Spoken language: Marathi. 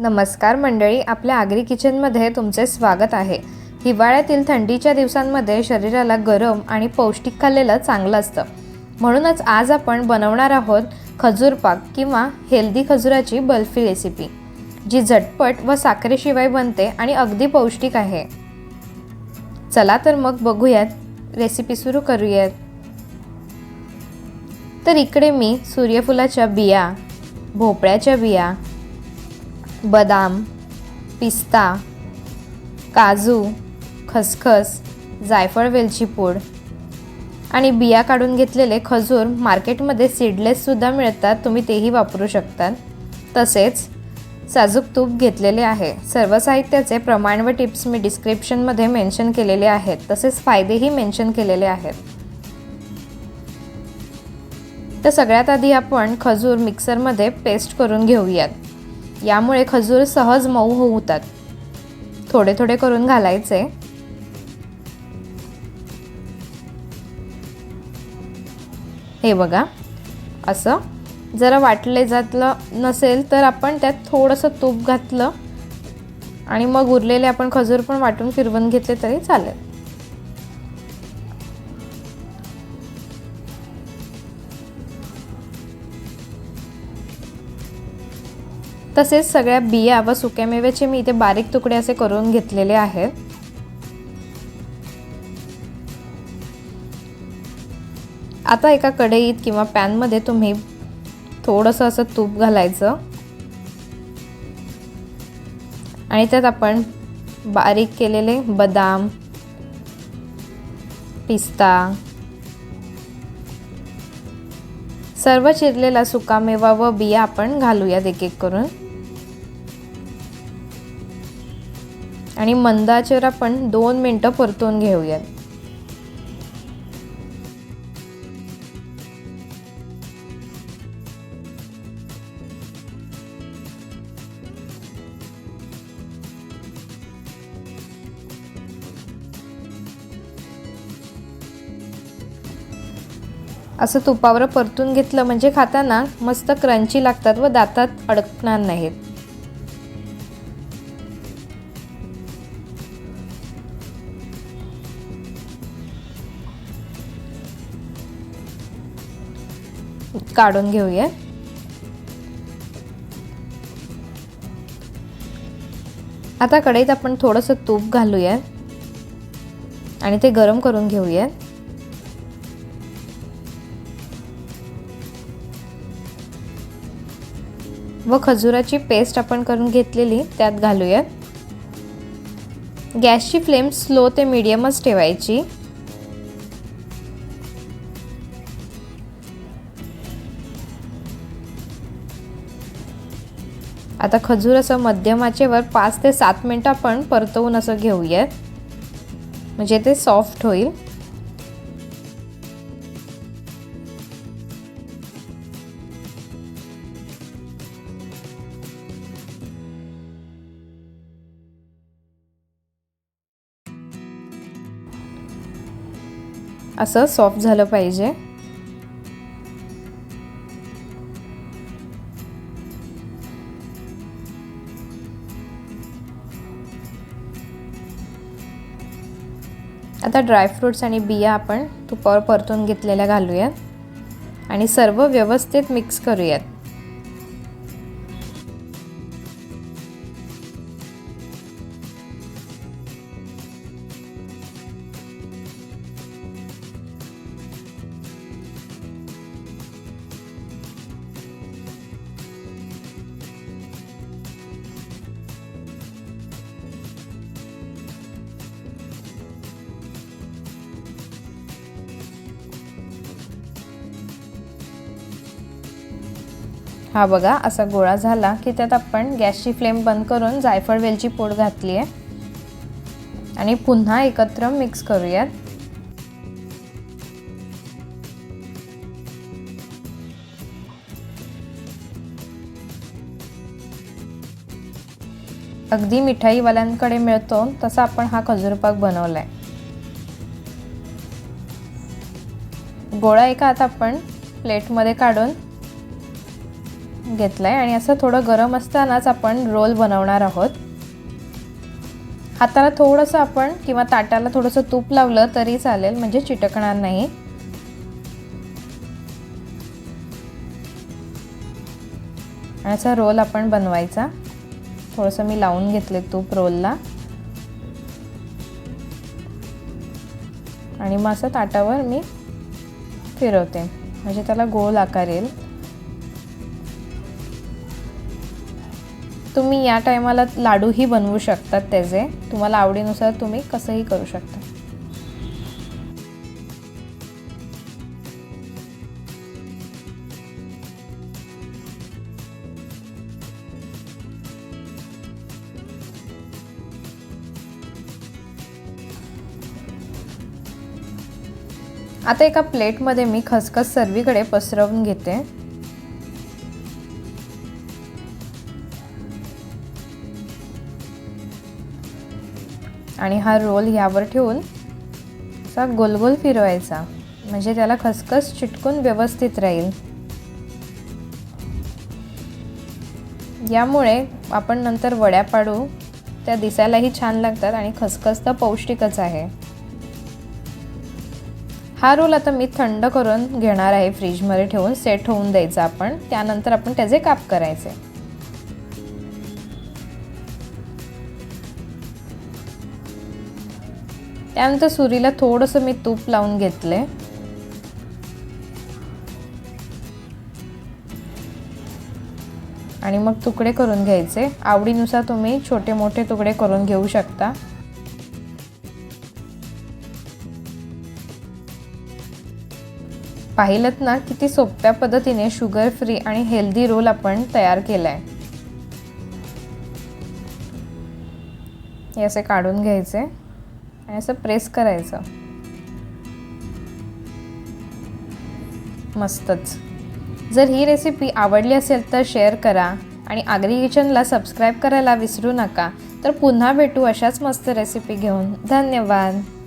नमस्कार मंडळी आपल्या आगरी किचनमध्ये तुमचे स्वागत आहे. हिवाळ्यातील थंडीच्या दिवसांमध्ये शरीराला गरम आणि पौष्टिक खाल्लेलं चांगलं असतं. म्हणूनच आज आपण बनवणार आहोत खजूर पाक किंवा हेल्दी खजुराची बर्फी रेसिपी जी झटपट व साखरेशिवाय बनते आणि अगदी पौष्टिक आहे. चला तर मग बघूयात रेसिपी सुरू करूयात. तर इकडे मी सूर्यफुलाच्या बिया भोपळ्याच्या बिया बदाम पिस्ता काजू खसखस जायफळ वेलची पूड. आणि बिया काढून घेतलेले खजूर मार्केटमध्ये सीडलेससुद्धा मिळतात तुम्ही तेही वापरू शकतात. तसेच साजूक तूप घेतलेले आहे. सर्व साहित्याचे प्रमाण व टिप्स मी डिस्क्रिप्शनमध्ये मेन्शन केलेले आहेत. तसेच फायदेही मेन्शन केलेले आहेत. तर सगळ्यात आधी आपण खजूर मिक्सरमध्ये पेस्ट करून घेऊयात. यामुळे खजूर सहज मऊ होतात. थोडे थोडे करून घालायचे. हे बघा. असं जरा वाटले जातलं नसेल तर आपण त्यात थोडंसं तूप घातलं आणि मग उरलेले आपण खजूर पण वाटून फिरवून घेतले तरी चालेल. तसेच सगळ्या बिया व सुक्यामेव्याचे मी इथे बारीक तुकडे असे करून घेतलेले आहेत. आता एका कढईत किंवा पॅनमध्ये तुम्ही थोडंसं असं तूप घालायचं. आणि त्यात आपण बारीक केलेले बदाम पिस्ता सर्व चिरलेला सुकामेवा व बिया आपण घालूयात एक एक करून. आणि मंदाचेवर आपण दोन मिनटं परतून घेऊयात. असं तुपावर परतून घेतलं म्हणजे खाताना मस्त क्रंची लागतात व दातात अडकणार नाहीत. काढून घेऊया. आता कढईत आपण थोडंसं तूप घालूया. आणि ते गरम करून घेऊया. व खजुराची पेस्ट आपण करून घेतलेली त्यात घालूयात. गॅसची फ्लेम स्लो ते मिडियमच ठेवायची. आता खजूर असं मध्यम आचेवर पाच ते सात मिनटं आपण परतवून असं घेऊयात. म्हणजे ते सॉफ्ट होईल. असं सॉफ्ट झालं पाहिजे. आता ड्रायफ्रूट्स आणि बिया आपण तुपावर परतून घेतलेल्या घालूयात. आणि सर्व व्यवस्थित मिक्स करूयात. हा बघा असा गोळा झाला की त्यात आपण गॅसची फ्लेम बंद करून जायफळ वेलची पूड घातली आहे. आणि पुन्हा एकत्र मिक्स करूयात. अगदी मिठाईवाल्यांकडे मिळतो तसा आपण हा खजूरपाक बनवला बनवलाय. गोळा एका आता आपण प्लेटमध्ये काढून घेतला आहे आणि असं थोडं गरम असतानाच आपण रोल बनवणार आहोत. हाताला थोडंसं आपण किंवा ताटाला थोडंसं तूप लावलं तरी चालेल म्हणजे चिटकणार नाही. आणि असा रोल आपण बनवायचा. थोडंसं मी लावून घेतले तूप रोलला. आणि मग असं ताटावर मी फिरवते. म्हणजे त्याला गोल आकार येईल तुम्ही या टायमाला लाडूही बनवू शकतात त्याचे. तुम्हाला आवडीनुसार तुम्ही कसंही करू शकता. आता एका प्लेटमध्ये मी खसखस सर्वीकडे पसरवून घेते. आणि हा रोल ह्यावर ठेवून असा गोलगोल फिरवायचा. म्हणजे त्याला खसखस चिटकून व्यवस्थित राहील. यामुळे आपण नंतर वड्या पाडू. त्या दिसायलाही छान लागतात आणि खसखस तर पौष्टिकच आहे. हा रोल आता मी थंड करून घेणार आहे फ्रीजमध्ये ठेवून सेट होऊन द्यायचा आपण. त्यानंतर आपण त्याचे काप करायचे. त्यानंतर सुरीला थोडंसं मी तूप लावून घेतले. आणि मग तुकडे करून घ्यायचे. आवडीनुसार तुम्ही छोटे मोठे तुकडे करून घेऊ शकता. पाहिलं ना किती सोप्या पद्धतीने शुगर फ्री आणि हेल्दी रोल आपण तयार केलाय. हे असे काढून घ्यायचे. आणि असं प्रेस करायचं. मस्तच. जर ही रेसिपी आवडली असेल तर शेअर करा आणि आगरी किचनला सबस्क्राईब करायला विसरू नका. तर पुन्हा भेटू अशाच मस्त रेसिपी घेऊन. धन्यवाद.